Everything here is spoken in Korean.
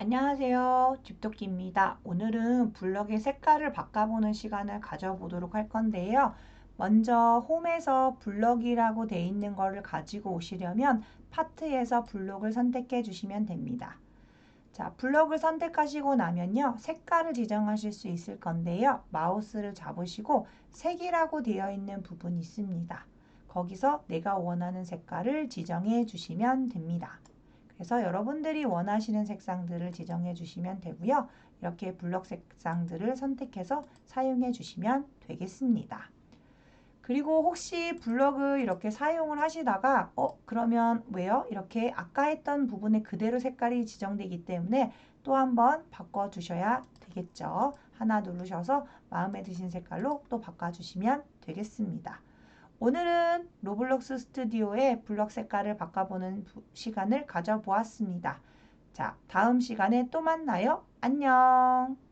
안녕하세요. 집토끼입니다. 오늘은 블럭의 색깔을 바꿔보는 시간을 가져보도록 할 건데요. 먼저 홈에서 블럭이라고 되어 있는 거를 가지고 오시려면 파트에서 블록을 선택해 주시면 됩니다. 자, 블럭을 선택하시고 나면요. 색깔을 지정하실 수 있을 건데요. 마우스를 잡으시고 색이라고 되어 있는 부분이 있습니다. 거기서 내가 원하는 색깔을 지정해 주시면 됩니다. 그래서 여러분들이 원하시는 색상들을 지정해 주시면 되고요. 이렇게 블럭 색상들을 선택해서 사용해 주시면 되겠습니다. 그리고 혹시 블럭을 이렇게 사용을 하시다가 어 그러면 왜요? 이렇게 아까 했던 부분에 그대로 색깔이 지정되기 때문에 또 한번 바꿔 주셔야 되겠죠. 하나 누르셔서 마음에 드신 색깔로 또 바꿔 주시면 되겠습니다. 오늘은 로블록스 스튜디오의 블럭 색깔을 바꿔보는 시간을 가져보았습니다. 자, 다음 시간에 또 만나요. 안녕!